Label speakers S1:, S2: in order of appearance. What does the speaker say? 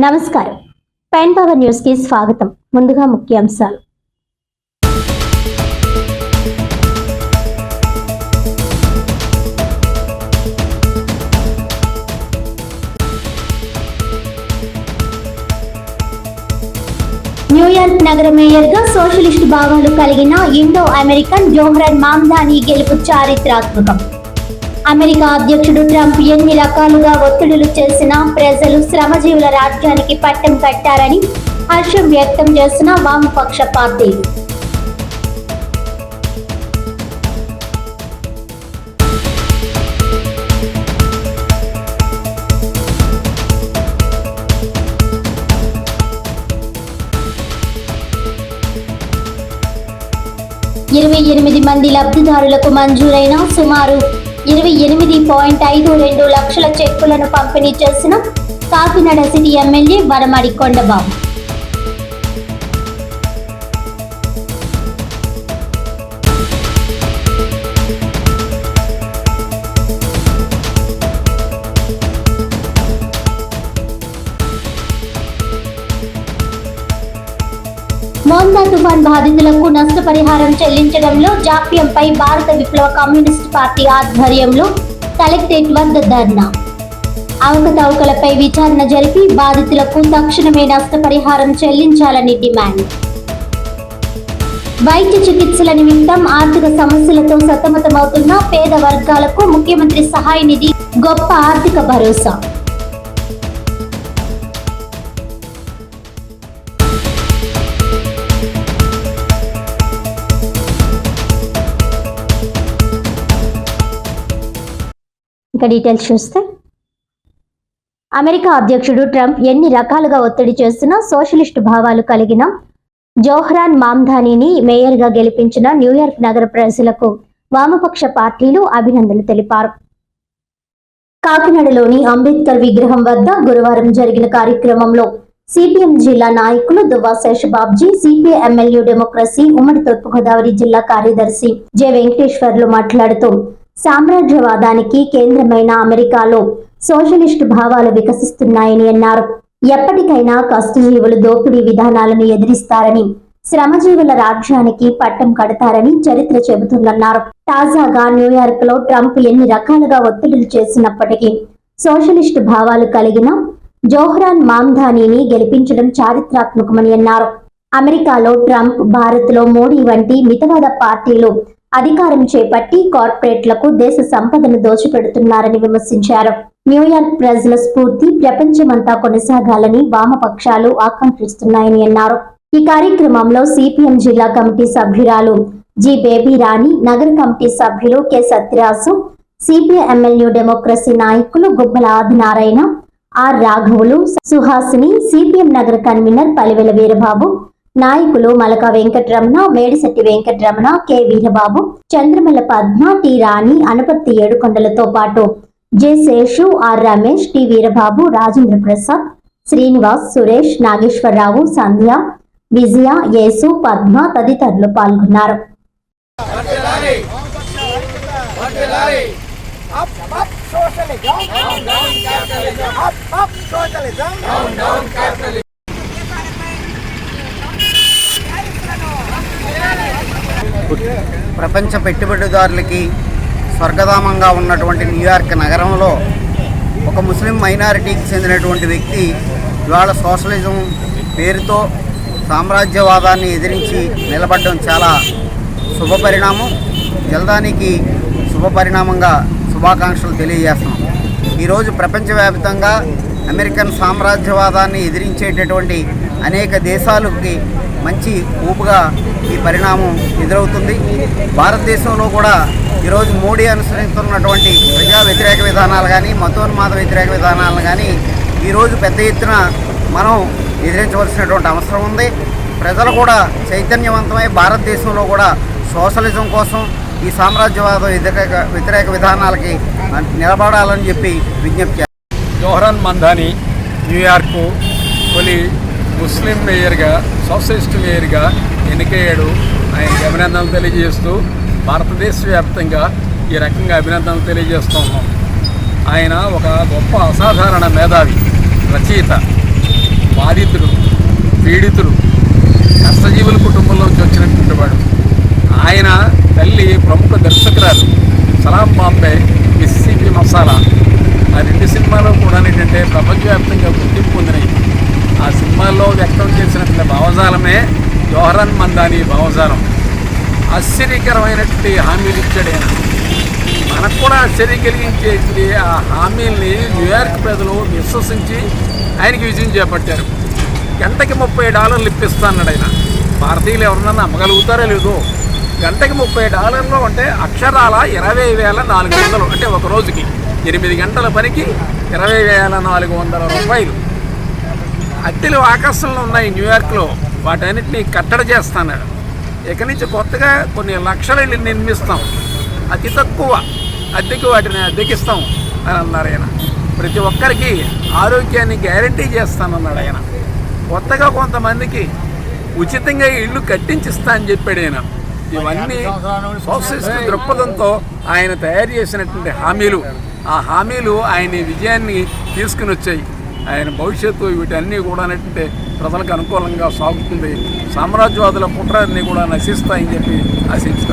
S1: నమస్కారం. Pen power న్యూస్కి స్వాగతం. ముందుగా ముఖ్యాంశాలు. న్యూయార్క్ నగర మేయర్గా సోషలిస్ట్ భావాలు కలిగిన ఇండో అమెరికన్ జోహ్రన్ మామ్దానీ గెలుపు చారిత్రాత్మకం. అమెరికా అధ్యక్షుడు ట్రంప్ ఎన్ని రకాలుగా ఒత్తిడులు చేసినా ప్రజలు శ్రమజీవుల రాజ్యానికి పట్టం కట్టారని హర్షం వ్యక్తం చేసిన వామపక్ష పార్టీ. ఇరవై ఎనిమిది మంది లబ్ధిదారులకు మంజూరైన సుమారు ఇరవై ఎనిమిది పాయింట్ ఐదు రెండు లక్షల చెక్కులను పంపిణీ చేసిన కాకినాడ సిటీ ఎమ్మెల్యే వరమడి కొండబాబు మోందా తుఫాన్ బాధితులకు నష్టపరిహారం చెల్లించడంలో జాప్యంపై భారత విప్లవ కమ్యూనిస్ట్ పార్టీ ఆధ్వర్యంలో కలెక్టరేట్ వద్ద ధర్నా. అవకతవకలపై విచారణ జరిపి బాధితులకు తక్షణమే నష్టపరిహారం చెల్లించాలని డిమాండ్. వైద్య చికిత్సల నిమిత్తం ఆర్థిక సమస్యలతో సతమతమవుతున్న పేద వర్గాలకు ముఖ్యమంత్రి సహాయ నిధి గొప్ప ఆర్థిక భరోసా. ఇంకా డీటెయిల్స్ చూస్తే. అమెరికా అధ్యక్షుడు ట్రంప్ ఎన్ని రకాలుగా ఒత్తిడి చేస్తున్నా సోషలిస్టు భావాలు కలిగిన జోహ్రాన్ మామ్ధానీని మేయర్గా గెలిపించిన న్యూయార్క్ నగర ప్రజలకు వామపక్ష పార్టీలు అభినందనలు తెలిపారు. కాకినాడలోని అంబేద్కర్ విగ్రహం వద్ద గురువారం జరిగిన కార్యక్రమంలో సిపిఎం జిల్లా నాయకులు Duvva Seshababji CPI MLA democracy ఉమ్మడి తూర్పుగోదావరి జిల్లా కార్యదర్శి జె వెంకటేశ్వర్లు మాట్లాడుతూ సామ్రాజ్యవాదానికి కేంద్రమైన అమెరికాలో సోషలిస్టు భావాలు వికసిస్తున్నాయని అన్నారు. ఎప్పటికైనా కష్టజీవులు దోపిడీ విధానాలను ఎదిరిస్తారని శ్రమజీవుల రాజ్యానికి పట్టం కడతారని చరిత్ర చెబుతుందన్నారు. తాజాగా న్యూయార్క్లో ట్రంప్ ఎన్ని రకాలుగా ఒత్తిడులు చేసినప్పటికీ సోషలిస్టు భావాలు కలిగిన జోహ్రాన్ మామ్ధానీని గెలిపించడం చారిత్రాత్మకమని అన్నారు. అమెరికాలో ట్రంప్ భారత్లో మోడీ వంటి మితవాద పార్టీలు అధికారం చేపట్టి కార్పొరేట్లకు దేశ సంపదను దోచిపెడుతున్నారని విమర్శించారు. న్యూయార్క్ ప్రజల స్ఫూర్తి ప్రపంచమంతా కొనసాగాలని వామపక్షాలు ఆకాంక్షిస్తున్నాయని అన్నారు. ఈ కార్యక్రమంలో సిపిఎం జిల్లా కమిటీ సభ్యురాలు జి బేబీ రాణి నగర కమిటీ సభ్యులు K Satyaraju CPI MLA democracy నాయకులు గుబ్బల ఆదినారాయణ ఆర్ రాఘవులు సుహాసిని సిపిఎం నగర కన్వీనర్ పలివెల వీరబాబు నాయకులు మలక వెంకటరమణ మేడిశెట్టి వెంకటరమణ కె వీరబాబు చంద్రమల పద్మ టి రాణి అనుపత్తి ఏడుకొండలతో పాటు J Seshu R Ramesh T Veerababu Rajendra Prasad Srinivas Suresh Nageswararao Sandhya Vijaya Yesu Padma తదితరులు పాల్గొన్నారు
S2: Up, up, socialism. Down, down, capitalism. Up, up, socialism. Down, down, capitalism.
S3: ప్రపంచ పెట్టుబడిదారులకి స్వర్గధామంగా ఉన్నటువంటి New York నగరంలో ఒక ముస్లిం మైనారిటీకి చెందినటువంటి వ్యక్తి ఇవాళ సోషలిజం పేరుతో సామ్రాజ్యవాదాన్ని ఎదిరించి నిలబడడం చాలా శుభ పరిణామం. జల్దానికి శుభ పరిణామంగా శుభాకాంక్షలు తెలియజేస్తున్నాం. ఈరోజు ప్రపంచవ్యాప్తంగా అమెరికన్ సామ్రాజ్యవాదాన్ని ఎదిరించేటటువంటి అనేక దేశాలకి మంచి ఊపుగా ఈ పరిణామం ఎదురవుతుంది. భారతదేశంలో కూడా ఈరోజు మోడీ అనుసరిస్తున్నటువంటి ప్రజా వ్యతిరేక విధానాలు కానీ మతోన్మాద వ్యతిరేక విధానాలను కానీ ఈరోజు పెద్ద ఎత్తున మనం ఎదిరించవలసినటువంటి అవసరం ఉంది. ప్రజలు కూడా చైతన్యవంతమై భారతదేశంలో కూడా సోషలిజం కోసం ఈ సామ్రాజ్యవాదం వ్యతిరేక వ్యతిరేక విధానాలకి నిలబడాలని చెప్పి విజ్ఞప్తి
S4: జోహరన్ మంధాని న్యూయార్కు తొలి ముస్లిం మేయర్గా సోషలిస్ట్ మేయర్గా ఎన్నికయ్యాడు. ఆయనకి అభినందనలు తెలియజేస్తూ భారతదేశ వ్యాప్తంగా ఈ రకంగా అభినందనలు తెలియజేస్తున్నాం ఆయన ఒక గొప్ప అసాధారణ మేధావి రచయిత బాధితుడు పీడితుడు కష్టజీవుల కుటుంబంలోంచి వచ్చినటువంటి వాడు. ఆయన తల్లి ప్రముఖ దర్శకురాలు సలాం బాంబే మిస్సిపి మసాలా. ఆ రెండు సినిమాలు కూడా ఏంటంటే ప్రపంచవ్యాప్తంగా గుర్తింపు పొందినాయి ఆ సినిమాల్లో వ్యక్తం చేసినటువంటి భావజాలమే జోహరన్ మందాని భావజాలం. ఆశ్చర్యకరమైనటువంటి హామీలు ఇచ్చాడు ఆయన మనకు కూడా ఆశ్చర్యం కలిగించేది ఆ హామీల్ని న్యూయార్క్ ప్రజలు విశ్వసించి ఆయనకి విజయం చేపట్టారు. గంటకి ముప్పై డాలర్లు ఇప్పిస్తాన్నాడు ఆయన. భారతీయులు ఎవరన్నా నమ్మగలుగుతారో లేదో. గంటకి ముప్పై డాలర్లు అంటే అక్షరాల ఇరవై వేల నాలుగు వందలు అంటే ఒక రోజుకి. ఎనిమిది గంటల పనికి ఇరవై వేల నాలుగు వందల రూపాయలు. అట్టెలు ఆకాశంలో ఉన్నాయి న్యూయార్క్లో వాటన్నిటిని కట్టడి చేస్తాను. ఇక నుంచి కొత్తగా కొన్ని లక్షల ఇళ్ళు నిర్మిస్తాం. అతి తక్కువ అద్దెకి వాటిని అద్దెకిస్తాం అని అన్నారు ఆయన. ప్రతి ఒక్కరికి ఆరోగ్యాన్ని గ్యారంటీ చేస్తానన్నాడు ఆయన. కొత్తగా కొంతమందికి ఉచితంగా ఇల్లు కట్టించిస్తా అని చెప్పాడు ఆయన. ఇవన్నీ సోషలిస్ట్ దృక్పథంతో ఆయన తయారు చేసినటువంటి హామీలు. ఆ హామీలు ఆయన విజయాన్ని తీసుకుని వచ్చాయి. ఆయన భవిష్యత్తు వీటన్నీ కూడా అంటే ప్రజలకు అనుకూలంగా సాగుతుంది. సామ్రాజ్యవాదుల కుట్రన్నీ కూడా నశిస్తాయని చెప్పి ఆశించుతాం